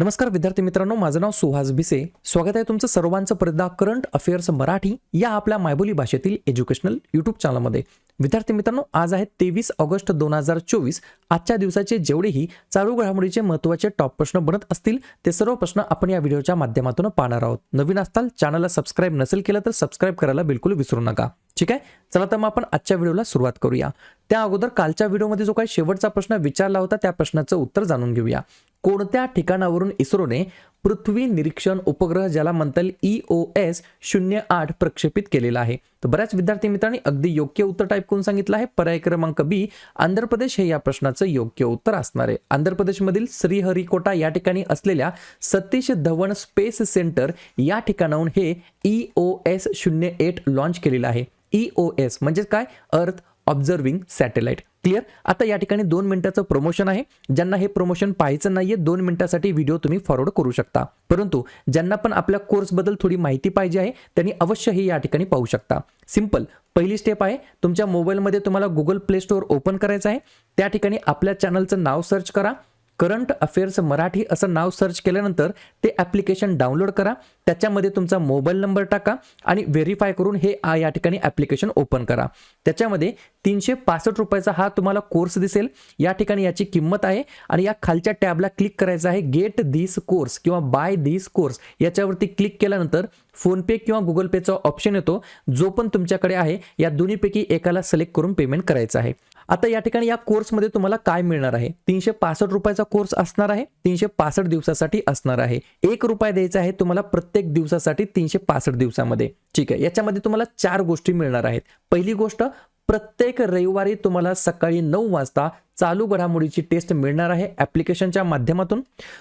नमस्कार विद्यार्थी मित्रांनो माझं नाव सुहास भिसे. स्वागत आहे तुमचं सर्वांचं परदा करंट अफेअर्स मराठी या आपल्या मायबोली भाषेतील एज्युकेशनल यूट्यूब चॅनलमध्ये. विद्यार्थी मित्रांनो आज आहे तेवीस ऑगस्ट दोन हजार चोवीस. आजच्या दिवसाचे जेवढेही चालू घडामोडीचे महत्त्वाचे टॉप प्रश्न बनत असतील ते सर्व प्रश्न आपण या व्हिडिओच्या माध्यमातून पाहणार आहोत. नवीन असताल चॅनलला सबस्क्राईब नसेल केलं तर सबस्क्राईब करायला बिलकुल विसरू नका. ठीक आहे? चला तर मग आपण आजच्या व्हिडिओला सुरुवात करूया. त्या अगोदर कालच्या व्हिडिओमध्ये जो काही शेवटचा प्रश्न विचारला होता त्या प्रश्नाचं उत्तर जाणून घेऊया. कोणत्या ठिकाणावरून इस्रोने पृथ्वी निरीक्षण उपग्रह ज्याला म्हणता येईल ई ओ एस शून्य आठ प्रक्षेपित केलेला आहे? तर बऱ्याच विद्यार्थी मित्रांनी अगदी योग्य उत्तर टाईप करून सांगितलं आहे. पर्याय क्रमांक बी आंध्र प्रदेश हे या प्रश्नाचं योग्य उत्तर असणार आहे. आंध्र प्रदेशमधील श्रीहरिकोटा या ठिकाणी असलेल्या सतीश धवन स्पेस सेंटर या ठिकाणाहून हे ई ओ एस शून्य एट लॉन्च केलेलं आहे. ई ओ एस म्हणजे काय? अर्थ ऑब्झर्विंग सॅटेलाइट क्लिअर? आता या ठिकाणी दोन मिनिटाचं प्रमोशन आहे. ज्यांना हे प्रमोशन पाहायचं नाहीये दोन मिनिटासाठी व्हिडिओ तुम्ही फॉरवर्ड करू शकता. परंतु ज्यांना पण आपल्या कोर्सबद्दल थोडी माहिती पाहिजे आहे त्यांनी अवश्य हे या ठिकाणी पाहू शकता. सिंपल पहिली स्टेप आहे तुमच्या मोबाईलमध्ये तुम्हाला गुगल प्ले स्टोअर ओपन करायचं आहे. त्या ठिकाणी आपल्या चॅनलचं नाव सर्च करा. करंट अफेअर्स मराठी असं नाव सर्च केल्यानंतर ते ॲप्लिकेशन डाउनलोड करा. त्याच्यामध्ये तुमचा मोबाईल नंबर टाका आणि व्हेरीफाय करून हे या ठिकाणी ॲप्लिकेशन ओपन करा. त्याच्यामध्ये तीनशे पासष्ट रुपयाचा हा तुम्हाला कोर्स दिसेल. या ठिकाणी याची किंमत आहे आणि या खालच्या टॅबला क्लिक करायचं आहे गेट दिस कोर्स किंवा बाय दिस कोर्स याच्यावरती क्लिक केल्यानंतर फोनपे किंवा गुगल पेचा ऑप्शन येतो. जो पण तुमच्याकडे आहे या दोन्हीपैकी एकाला सिलेक्ट करून पेमेंट करायचं आहे. आता या ठिकाणी या कोर्समध्ये तुम्हाला काय मिळणार आहे? तीनशे पासष्ट रुपयाचा कोर्स असणार आहे तीनशे पासष्ट दिवसासाठी असणार आहे. एक रुपया द्यायचा आहे तुम्हाला प्रत्येक प्रत्येक दिवसासाठी तीनशे पासष्ट दिवसामध्ये. ठीक आहे. याच्यामध्ये तुम्हाला चार गोष्टी मिळणार आहेत. पहिली गोष्ट प्रत्येक रविवारी तुम्हाला सकाळी नऊ वाजता चालू घडामोडीची टेस्ट मिळणार आहे ॲप्लिकेशनच्या माध्यमातून.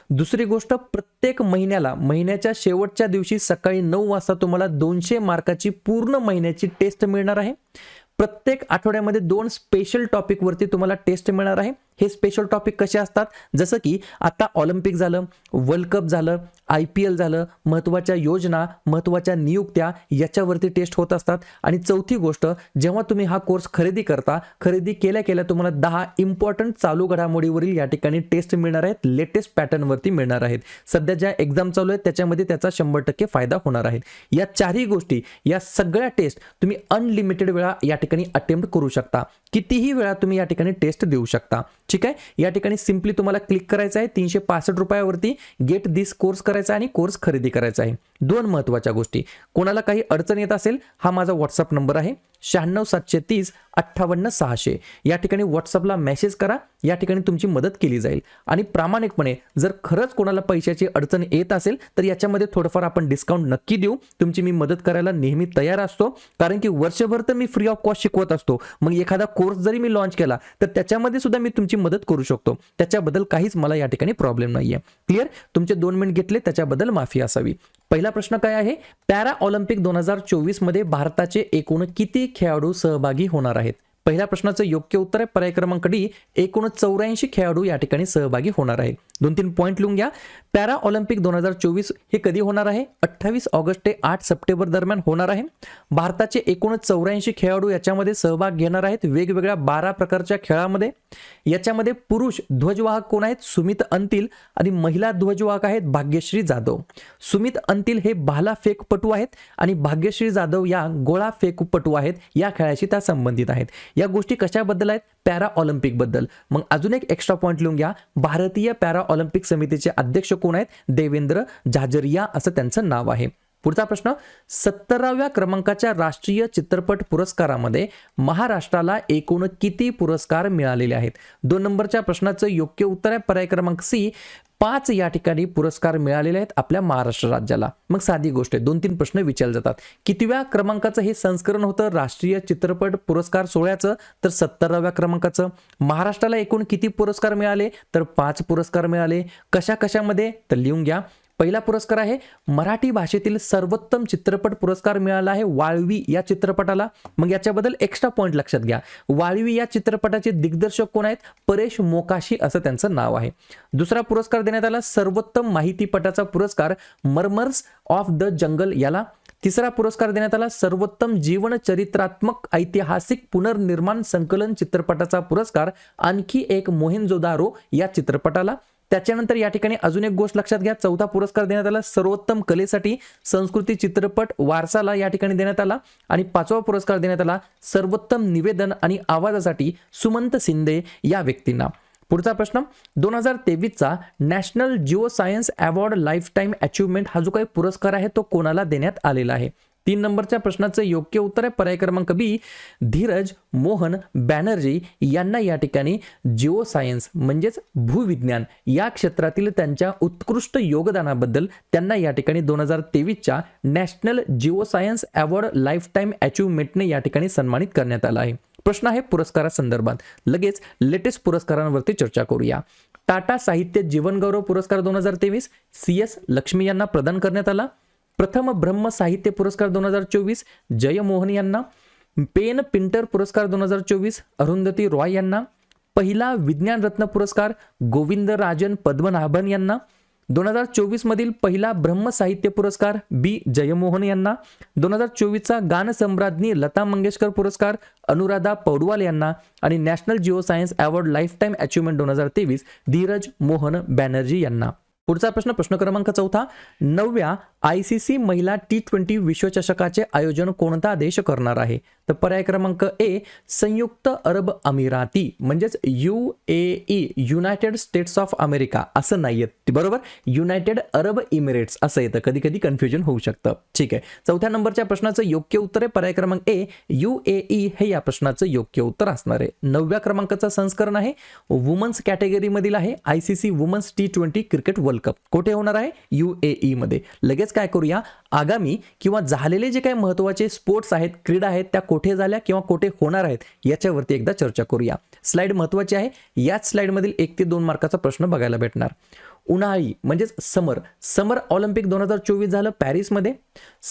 दुसरी गोष्ट प्रत्येक महिन्याला महिन्याच्या शेवटच्या दिवशी सकाळी नऊ वाजता तुम्हाला दोनशे मार्काची पूर्ण महिन्याची टेस्ट मिळणार आहे. प्रत्येक आठवड्यामध्ये दोन स्पेशल टॉपिकवरती तुम्हाला टेस्ट मिळणार आहे. हे स्पेशल टॉपिक कसे असतात? जसं की आता ऑलिम्पिक झालं वर्ल्ड कप झालं आय पी एल झालं महत्त्वाच्या योजना महत्त्वाच्या नियुक्त्या याच्यावरती टेस्ट होत असतात. आणि चौथी गोष्ट जेव्हा तुम्ही हा कोर्स खरेदी करता खरेदी केल्या केल्या तुम्हाला दहा इम्पॉर्टंट चालू घडामोडीवरील या ठिकाणी टेस्ट मिळणार आहेत. लेटेस्ट पॅटर्नवरती मिळणार आहेत. सध्या ज्या एक्झाम चालू आहेत त्याच्यामध्ये त्याचा शंभर टक्के फायदा होणार आहे. या चारही गोष्टी या सगळ्या टेस्ट तुम्ही अनलिमिटेड वेळा या ठिकाणी अटेम्प्ट करू शकता. कितीही वेळा तुम्ही या ठिकाणी टेस्ट देऊ शकता. ठीक आहे? या ठिकाणी सिम्पली तुम्हाला क्लिक करायचं आहे. तीनशे पासष्ट रुपयावरती गेट दिस कोर्स करायचा आणि कोर्स खरेदी करायचा आहे. दोन महत्त्वाच्या गोष्टी. कोणाला काही अडचण येत असेल हा माझा व्हॉट्सअप नंबर आहे. शहाण्णव सातशे तीस अठ्ठावन्न सहाशे. या ठिकाणी व्हॉट्सअपला मेसेज करा. या ठिकाणी तुमची मदत केली जाईल. आणि प्रामाणिकपणे जर खरंच कोणाला पैशाची अडचण येत असेल तर याच्यामध्ये थोडंफार आपण डिस्काउंट नक्की देऊ. तुमची मी मदत करायला नेहमी तयार असतो. कारण की वर्षभर तर मी फ्री ऑफ कॉस्ट शिकवत असतो. मग एखादा कोर्स जरी मी लॉन्च केला तर त्याच्यामध्ये सुद्धा मी तुमची मदत करू शकतो. त्याच्याबद्दल काहीच मला या ठिकाणी प्रॉब्लेम नाही आहे क्लिअर तुमचे दोन मिनिट घेतले त्याच्याबद्दल माफी असावी. पहिला प्रश्न काय आहे? पॅरा ऑलिम्पिक दोन हजार चोवीसमध्ये भारताचे एकूण किती खेळाडू सहभागी होणार आहेत? पहिल्या प्रश्नाचं योग्य उत्तर आहे. पर्याय क्रमांक डी एकूण चौऱ्याऐंशी खेळाडू या ठिकाणी सहभागी होणार आहेत. दोन तीन पॉईंट लिहून घ्या. पॅरा ऑलिम्पिक दोन हजार चोवीस हे कधी होणार आहे? अठ्ठावीस ऑगस्ट ते आठ सप्टेंबर दरम्यान होणार आहे. भारताचे एकूण चौऱ्याऐंशी खेळाडू याच्यामध्ये सहभाग घेणार आहेत वेगवेगळ्या बारा प्रकारच्या खेळामध्ये. याच्यामध्ये पुरुष ध्वजवाहक कोण आहेत? सुमित अंतिल आणि महिला ध्वजवाहक आहेत भाग्यश्री जाधव. सुमित अंतिल हे भाला फेकपटू आहेत आणि भाग्यश्री जाधव या गोळा फेकपटू आहेत. या खेळाशी त्या संबंधित आहेत. या गोष्टी कशाबद्दल आहेत? पॅरा ऑलिम्पिकबद्दल. मग अजून एक एक्स्ट्रा पॉईंट लिहून घ्या. भारतीय पॅरा ऑलिम्पिक समितीचे अध्यक्ष कोण आहेत? देवेंद्र झाजरिया असं त्यांचं नाव आहे. पुढचा प्रश्न सत्तराव्या क्रमांकाच्या राष्ट्रीय चित्रपट पुरस्कारामध्ये महाराष्ट्राला एकूण किती पुरस्कार मिळालेले आहेत? दोन नंबरच्या प्रश्नाचं योग्य उत्तर आहे. पर्याय क्रमांक सी पाच या ठिकाणी पुरस्कार मिळालेले आहेत आपल्या महाराष्ट्र राज्याला. मग साधी गोष्ट आहे दोन तीन प्रश्न विचारले जातात. कितव्या क्रमांकाचं हे संस्करण होतं? राष्ट्रीय चित्रपट पुरस्कार सोहळ्याचं तर सत्तराव्या क्रमांकाचं. महाराष्ट्राला एकूण किती पुरस्कार मिळाले? तर पाच पुरस्कार मिळाले. कशा कशामध्ये तर लिहून घ्या. पहिला पुरस्कार आहे. मराठी भाषेतील सर्वोत्तम चित्रपट पुरस्कार मिळाला आहे. वाळवी या चित्रपटाला. मग याच्याबद्दल एक्स्ट्रा पॉईंट लक्षात घ्या. वाळवी या चित्रपटाचे दिग्दर्शक कोण आहेत? परेश मोकाशी असं त्यांचं नाव आहे. दुसरा पुरस्कार देण्यात आला. सर्वोत्तम माहितीपटाचा पुरस्कार मर्मर्स ऑफ द जंगल याला. तिसरा पुरस्कार देण्यात आला. सर्वोत्तम जीवन चरित्रात्मक ऐतिहासिक पुनर्निर्माण संकलन चित्रपटाचा पुरस्कार. आणखी एक मोहेंजोदारो या चित्रपटाला. त्याच्यानंतर या ठिकाणी अजून एक गोष्ट लक्षात घ्या. चौथा पुरस्कार देण्यात आला. सर्वोत्तम कलेसाठी संस्कृती चित्रपट वारसाला या ठिकाणी देण्यात आला. आणि पाचवा पुरस्कार देण्यात आला. सर्वोत्तम निवेदन आणि आवाजासाठी सुमंत शिंदे या व्यक्तींना. पुढचा प्रश्न. दोन हजार तेवीसचा national geo science award lifetime achievement हा जो काही पुरस्कार आहे तो कोणाला देण्यात आलेला आहे? तीन नंबरच्या प्रश्नाचं योग्य उत्तर आहे. पर्याय क्रमांक बी धीरज मोहन बॅनर्जी यांना या ठिकाणी जिओ सायन्स म्हणजेच भूविज्ञान या क्षेत्रातील त्यांच्या उत्कृष्ट योगदानाबद्दल त्यांना या ठिकाणी दोन हजार तेवीसच्या national geo science award lifetime अचिव्हमेंटने या ठिकाणी सन्मानित करण्यात आला आहे. प्रश्न आहे पुरस्कारासंदर्भात. लगेच लेटेस्ट पुरस्कारांवरती चर्चा करूया. टाटा साहित्य जीवनगौरव पुरस्कार दोन हजार तेवीस सी एस लक्ष्मी यांना प्रदान करण्यात आला. प्रथम ब्रह्म साहित्य पुरस्कार दोन हजार चोवीस जयमोहन यांना. पेन पिंटर पुरस्कार दोन हजार चोवीस अरुंधती रॉय यांना. पहिला विज्ञान रत्न पुरस्कार गोविंद राजन पद्मनाभन यांना. दोन हजार चोवीसमधील पहिला ब्रह्म साहित्य पुरस्कार बी जयमोहन यांना. दोन हजार चोवीसचा गानसम्राज्ञी लता मंगेशकर पुरस्कार अनुराधा पौडवाल यांना. आणि national geo science award lifetime achievement दोन हजार तेवीस धीरज मोहन बॅनर्जी यांना. पुढचा प्रश्न प्रश्न क्रमांक चौथा. नवव्या आय सी सी महिला टी ट्वेंटी विश्वचषकाचे आयोजन कोणता देश करणार आहे? तर पर्याय क्रमांक ए संयुक्त अरब अमिराती म्हणजेच U A E united states of America असं नाही येत. बरोबर? युनायटेड अरब इमिरेट्स असं येतं. कधी कधी कन्फ्युजन होऊ शकतं. ठीक आहे. चौथ्या नंबरच्या प्रश्नाचं योग्य उत्तर आहे. पर्याय क्रमांक ए यू ए ई हे या प्रश्नाचं योग्य उत्तर असणार आहे. नवव्या क्रमांकाचं संस्करण आहे. वुमन्स कॅटेगरीमधील आहे. I C C women's T twenty cricket world cup. कुठे होणार आहे? यू ए ईमध्ये लगेच काय करूया? आगामी किंवा झालेले जे काही महत्त्वाचे स्पोर्ट्स आहेत क्रीडा आहेत त्या कोठे झाल्या किंवा कोठे होणार आहेत याच्यावरती एकदा चर्चा करूया. स्लाईड महत्त्वाची आहे. याच स्लाईडमधील एक ते दोन मार्काचा प्रश्न बघायला भेटणार. उन्हाळी म्हणजेच समर. समर ऑलिम्पिक दोन हजार चोवीस झालं पॅरिसमध्ये.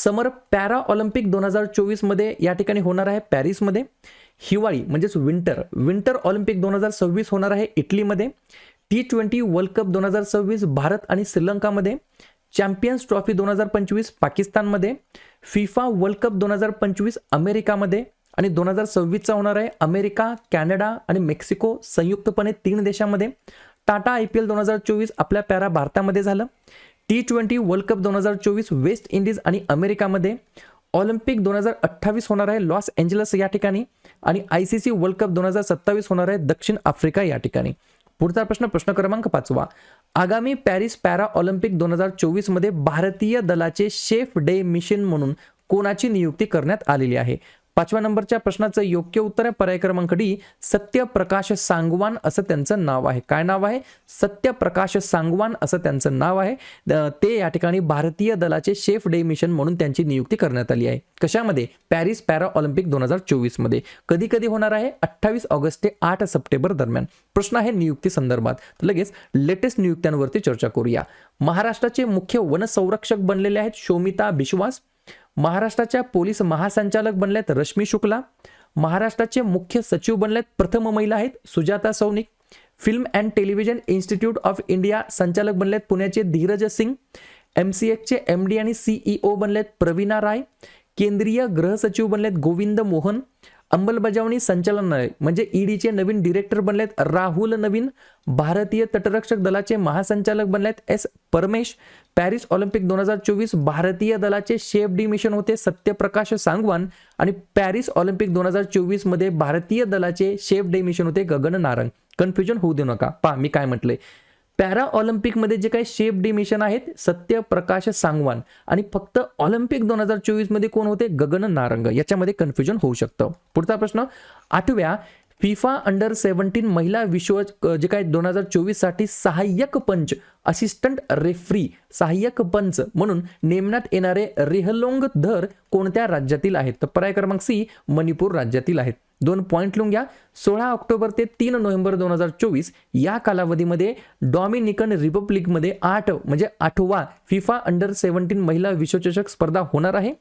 समर पॅरा ऑलिम्पिक दोन हजार चोवीसमध्ये या ठिकाणी होणार आहे पॅरिसमध्ये. हिवाळी म्हणजेच विंटर. विंटर ऑलिम्पिक दोन हजार सव्वीस होणार आहे इटलीमध्ये. टी ट्वेंटी वर्ल्ड कप दोन हजार सव्वीस भारत आणि श्रीलंकामध्ये चॅम्पियन्स ट्रॉफी दोन हजार पंचवीस पाकिस्तानमध्ये फिफा वर्ल्ड कप दोन हजार पंचवीस अमेरिकामध्ये आणि दोन हजार सव्वीसचा होणार आहे अमेरिका कॅनडा आणि मेक्सिको संयुक्तपणे तीन देशामध्ये. टाटा आय पी एल दोन हजार चोवीस आपल्या पॅरा भारतामध्ये झालं. टी ट्वेंटी वर्ल्ड कप दोन हजार चोवीस वेस्ट इंडिज आणि अमेरिकामध्ये. ऑलिम्पिक दोन हजार अठ्ठावीस होणार आहे लॉस एंजलस या ठिकाणी आणि I C C world cup दोन हजार सत्तावीस होणार आहे दक्षिण आफ्रिका या ठिकाणी. पुढचा प्रश्न प्रश्न क्रमांक पाचवा. आगामी पॅरिस पॅरा ऑलिम्पिक दोन हजार चोवीसमध्ये भारतीय दलाचे शेफ डे मिशन म्हणून कोणाची नियुक्ती करण्यात आलेली आहे? पाचव्या नंबरच्या प्रश्नाचं योग्य उत्तर आहे. पर्याय क्रमांक डी सत्यप्रकाश सांगवान असं त्यांचं नाव आहे. काय नाव आहे? सत्यप्रकाश सांगवान असं त्यांचं नाव आहे. ते या ठिकाणी भारतीय दलाचे शेफ डे मिशन म्हणून त्यांची नियुक्ती करण्यात आली आहे. कशामध्ये? पॅरिस पॅरा ऑलिम्पिक दोन हजार चोवीसमध्ये. कधी कधी होणार आहे? अठ्ठावीस ऑगस्ट ते आठ सप्टेंबर दरम्यान. प्रश्न आहे नियुक्ती संदर्भात. लगेच लेटेस्ट नियुक्त्यांवरती चर्चा करूया. महाराष्ट्राचे मुख्य वनसंरक्षक बनलेले आहेत शोमिता बिश्वास महाराष्ट्राच्या पोलीस महासंचालक बनल्यात रश्मी शुक्ला. महाराष्ट्राचे मुख्य सचिव बनल्यात प्रथम महिला आहेत Sujata Saunik. Film and television institute of India संचालक बनलेत पुण्याचे धीरज सिंग. एम सी एचचे एम डी आणि सीईओ बनलेत प्रवीणा राय. केंद्रीय गृह सचिव बनलेत गोविंद मोहन. अंमलबजावणी संचालनालय म्हणजे ईडीचे नवीन डिरेक्टर बनलेत राहुल नवीन भारतीय तटरक्षक दलाचे महासंचालक बनलेत एस परमेश. पॅरिस ऑलिम्पिक दोन हजार चोवीस भारतीय दलाचे शेफ डी मिशन होते सत्यप्रकाश सांगवान आणि पॅरिस ऑलिम्पिक दोन हजार चोवीसमध्ये भारतीय दलाचे शेफ डे मिशन होते गगन नारंग. कन्फ्युजन होऊ देऊ नका. पहा मी काय म्हटलंय. पॅरा ऑलिम्पिकमध्ये जे काही शेफ डी मिशन आहेत सत्यप्रकाश सांगवान. आणि फक्त ऑलिम्पिक दोन हजार चोवीसमध्ये कोण होते? गगन नारंग. याच्यामध्ये कन्फ्युजन होऊ शकतं. पुढचा प्रश्न आठव्या फिफा अंडर सेव्हन्टीन महिला विश्व जे काय दोन हजार चोवीससाठी सहाय्यक पंच असिस्टंट रेफ्री सहाय्यक पंच म्हणून नेमण्यात येणारे रेहलोंग धर कोणत्या राज्यातील आहेत? तर पर्याय क्रमांक सी मणिपूर राज्यातील आहेत. दोन पॉईंट लिहून घ्या. सोळा ऑक्टोबर ते तीन नोव्हेंबर दोन हजार चोवीस या कालावधीमध्ये डॉमिनिकन रिपब्लिकमध्ये आठ म्हणजे आठवा फिफा अंडर सेव्हन्टीन महिला विश्वचषक स्पर्धा होणार आहे.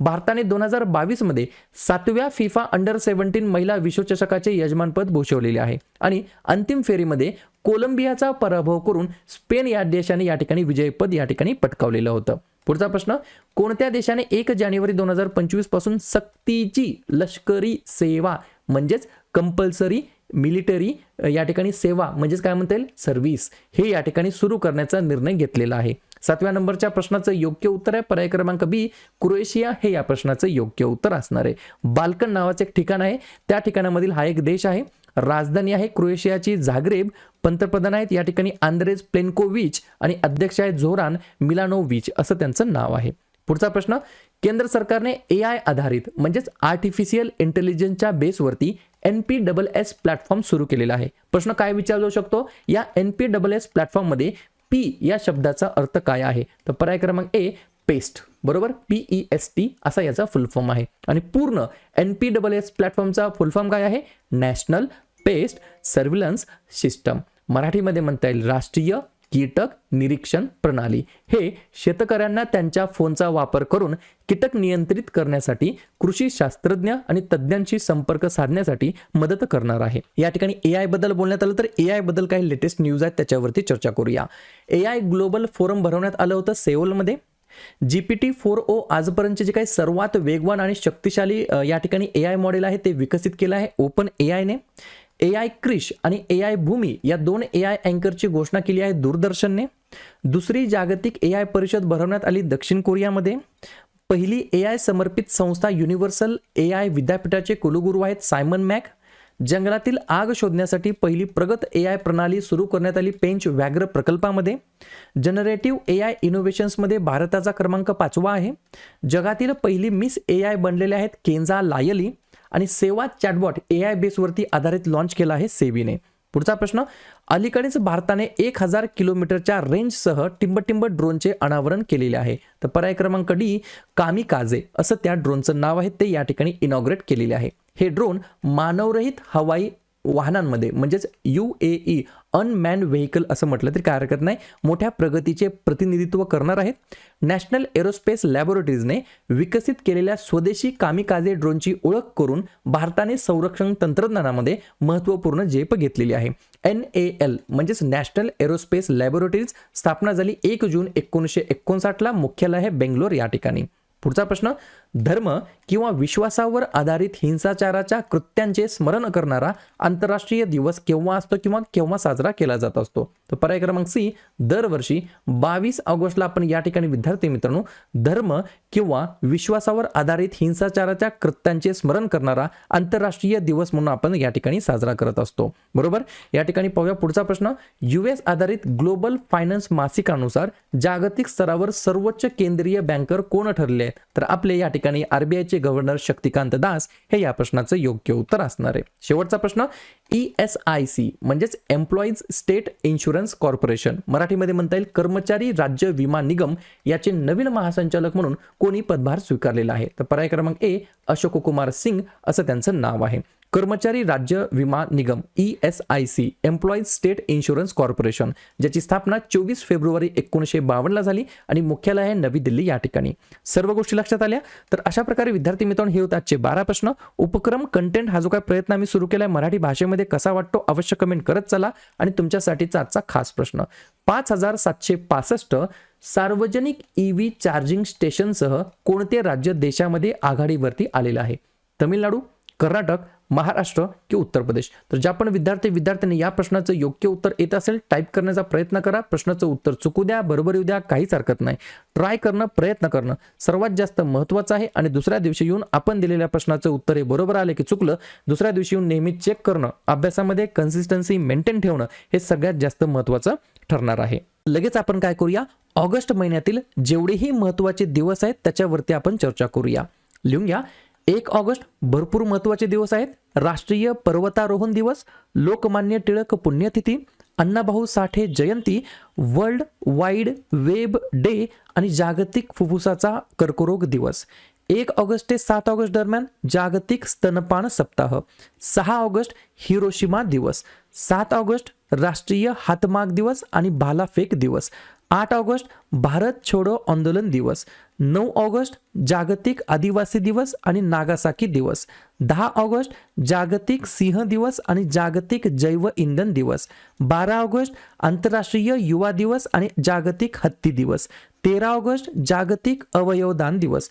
भारताने दोन हजार बावीसमध्ये सातव्या फिफा अंडर सेव्हन्टीन महिला विश्वचषकाचे यजमानपद भूषवलेले आहे. आणि अंतिम फेरीमध्ये कोलंबियाचा पराभव करून स्पेन या देशाने या ठिकाणी विजयपद या ठिकाणी पटकावलेलं होतं. पुढचा प्रश्न कोणत्या देशाने एक जानेवारी दोन हजार पंचवीसपासून सक्तीची लष्करी सेवा म्हणजेच कंपल्सरी मिलिटरी या ठिकाणी सेवा म्हणजेच काय म्हणता येईल? सर्व्हिस हे या ठिकाणी सुरू करण्याचा निर्णय घेतलेला आहे. सातव्या नंबरच्या प्रश्नाचं योग्य उत्तर आहे. पर्याय क्रमांक बी क्रोएशिया हे या प्रश्नाचं योग्य उत्तर असणार आहे. बाल्कन नावाचं एक ठिकाण आहे. त्या ठिकाणामधील हा एक देश आहे. राजधानी आहे क्रोएशियाची झाग्रेब. पंतप्रधान आहेत या ठिकाणी आंद्रेज प्लेनकोविच आणि अध्यक्ष आहेत झोरान मिलानोविच असं त्यांचं नाव आहे. पुढचा प्रश्न केंद्र सरकारने ए आय आधारित म्हणजेच आर्टिफिशियल इंटेलिजन्सच्या बेसवरती N P double S platform सुरू केलेला आहे. प्रश्न काय विचारला जाऊ शकतो? या एन पी डबल एस प्लॅटफॉर्ममध्ये पी या शब्दाचा अर्थ काय आहे? तर पर्याय क्रमांक ए पेस्ट बरोबर? पी ई एस टी असा याचा फुल फॉर्म आहे. आणि पूर्ण एन पी डबल एस प्लॅटफॉर्मचा फुल फॉर्म काय आहे? नॅशनल पेस्ट सर्व्हिलन्स सिस्टम मराठीमध्ये म्हणता येईल राष्ट्रीय कीटक निरीक्षण प्रणाली. हे शेतकऱ्यांना त्यांच्या फोनचा वापर करून कीटक नियंत्रित करण्यासाठी कृषी शास्त्रज्ञ आणि तज्ज्ञांशी संपर्क साधण्यासाठी मदत करणार आहे. या ठिकाणी ए आयबद्दल बोलण्यात आलं तर ए आयबद्दल काही लेटेस्ट न्यूज आहेत त्याच्यावरती चर्चा करूया. ए आय ग्लोबल फोरम भरवण्यात आलं होतं सेओलमध्ये. G P T four O आजपर्यंतचे जे काही सर्वात वेगवान आणि शक्तिशाली या ठिकाणी ए आय मॉडेल आहे ते विकसित केलं आहे. ओपन ए आयने ए आय क्रिश आणि ए आय भूमी या दोन ए आय अँकरची घोषणा केली आहे दूरदर्शनने. दुसरी जागतिक ए आय परिषद भरवण्यात आली दक्षिण कोरियामध्ये. पहिली ए आय समर्पित संस्था युनिव्हर्सल ए आय विद्यापीठाचे कुलगुरू आहेत सायमन मॅक. जंगलातील आग शोधण्यासाठी पहिली प्रगत ए आय प्रणाली सुरू करण्यात आली पेंच व्याघ्र प्रकल्पामध्ये. जनरेटिव्ह ए आय इनोव्हेशन्समध्ये भारताचा क्रमांक पाचवा आहे. जगातील पहिली मिस ए आय बनलेले आहेत केंजा लायली आणि सेवा चॅटबॉट ए आय बेसवरती आधारित लॉन्च केला आहे सेवीने पुढचा प्रश्न अलीकडेच भारताने एक हजार किलोमीटरच्या रेंजसह टिंबटिंब ड्रोनचे अनावरण केलेले आहे. तर पर्याय क्रमांक डी कामी काजे असं त्या ड्रोनचं नाव आहे ते या ठिकाणी इनॉग्रेट केलेले आहे. हे ड्रोन मानवरहित हवाई वाहनांमध्ये म्हणजेच U A E unmanned vehicle असं म्हटलं तरी काय हरकत नाही. मोठ्या प्रगतीचे प्रतिनिधित्व करणार आहेत. नॅशनल एरोस्पेस लॅबोरेटरीजने विकसित केलेल्या स्वदेशी कामिकाजे ड्रोनची ओळख करून भारताने संरक्षण तंत्रज्ञानामध्ये महत्त्वपूर्ण झेप घेतलेली आहे. एन ए एल म्हणजेच नॅशनल एरोस्पेस लॅबोरेटरीज स्थापना झाली एक जून एकोणीसशे एकोणसाठला. मुख्यालय आहे बेंगलोर या ठिकाणी. पुढचा प्रश्न धर्म किंवा विश्वासावर आधारित हिंसाचाराच्या कृत्यांचे स्मरण करणारा आंतरराष्ट्रीय दिवस केव्हा असतो किंवा केव्हा साजरा केला जात असतो? तर पर्याय क्रमांक सी दरवर्षी बावीस ऑगस्टला आपण या ठिकाणी विद्यार्थी मित्रांनो धर्म किंवा विश्वासावर आधारित हिंसाचाराच्या कृत्यांचे स्मरण करणारा आंतरराष्ट्रीय दिवस म्हणून आपण या ठिकाणी साजरा करत असतो. बरोबर? या ठिकाणी पाहूया पुढचा प्रश्न. युएस आधारित ग्लोबल फायनान्स मासिकानुसार जागतिक स्तरावर सर्वोच्च केंद्रीय बँकर कोण ठरले? आहेत तर आपले या ठिकाणी आरबीआयचे गव्हर्नर शक्तिकांत दास हे या प्रश्नाचं योग्य उत्तर असणार आहे. शेवटचा प्रश्न ई एस आय सी म्हणजेच एम्प्लॉईज स्टेट इन्शुरन्स कॉर्पोरेशन मराठीमध्ये म्हणता येईल कर्मचारी राज्य विमा निगम याचे नवीन महासंचालक म्हणून कोणी पदभार स्वीकारलेला आहे. तर पर्याय क्रमांक ए अशोक कुमार सिंग असं त्यांचं नाव आहे. कर्मचारी राज्य विमा निगम E S I C employees state insurance corporation ज्याची स्थापना चोवीस फेब्रुवारी एकोणीसशे बावन्नला झाली आणि मुख्यालय आहे नवी दिल्ली या ठिकाणी. सर्व गोष्टी लक्षात आल्या? तर अशा प्रकारे विद्यार्थी मित्रांनो हे होते आजचे बारा प्रश्न. उपक्रम कंटेंट हा जो काय प्रयत्न आम्ही सुरू केला आहे मराठी भाषेमध्ये कसा वाटतो अवश्य कमेंट करत चला आणि तुमच्यासाठीचा आजचा खास प्रश्न. पाच हजार सातशे पासष्ट सार्वजनिक ईव्ही चार्जिंग स्टेशनसह कोणते राज्य देशामध्ये आघाडीवरती आलेलं आहे? तमिळनाडू कर्नाटक महाराष्ट्र की उत्तर प्रदेश. तर ज्या पण विद्यार्थी विद्यार्थ्यांनी या प्रश्नाचं योग्य उत्तर येत असेल टाईप करण्याचा प्रयत्न करा. प्रश्नाचं उत्तर चुकू द्या बरोबर येऊ द्या काहीच हरकत नाही. ट्राय करणं प्रयत्न करणं सर्वात जास्त महत्त्वाचं आहे. आणि दुसऱ्या दिवशी येऊन आपण दिलेल्या प्रश्नाचं उत्तर हे बरोबर आले की चुकलं दुसऱ्या दिवशी येऊन नेहमी चेक करणं अभ्यासामध्ये कन्सिस्टन्सी मेंटेन ठेवणं हे सगळ्यात जास्त महत्त्वाचं ठरणार आहे. लगेच आपण काय करूया? ऑगस्ट महिन्यातील जेवढेही महत्त्वाचे दिवस आहेत त्याच्यावरती आपण चर्चा करूया. लिहून घ्या. एक ऑगस्ट भरपूर महत्त्वाचे दिवस आहेत. राष्ट्रीय पर्वतारोहण दिवस लोकमान्य टिळक पुण्यतिथी अण्णाभाऊ साठे जयंती वर्ल्ड वाईड वेब डे आणि जागतिक फुफ्फुसाचा कर्करोग दिवस. एक ऑगस्ट ते सात ऑगस्ट दरम्यान जागतिक स्तनपान सप्ताह. सहा ऑगस्ट हिरोशिमा दिवस. सात ऑगस्ट राष्ट्रीय हातमाग दिवस आणि भालाफेक दिवस. आठ ऑगस्ट भारत छोडो आंदोलन दिवस. नऊ ऑगस्ट जागतिक आदिवासी दिवस आणि नागासाकी दिवस. दहा ऑगस्ट जागतिक सिंह दिवस आणि जागतिक जैव इंधन दिवस. बारा ऑगस्ट आंतरराष्ट्रीय युवा दिवस आणि जागतिक हत्ती दिवस. तेरा ऑगस्ट जागतिक अवयवदान दिवस.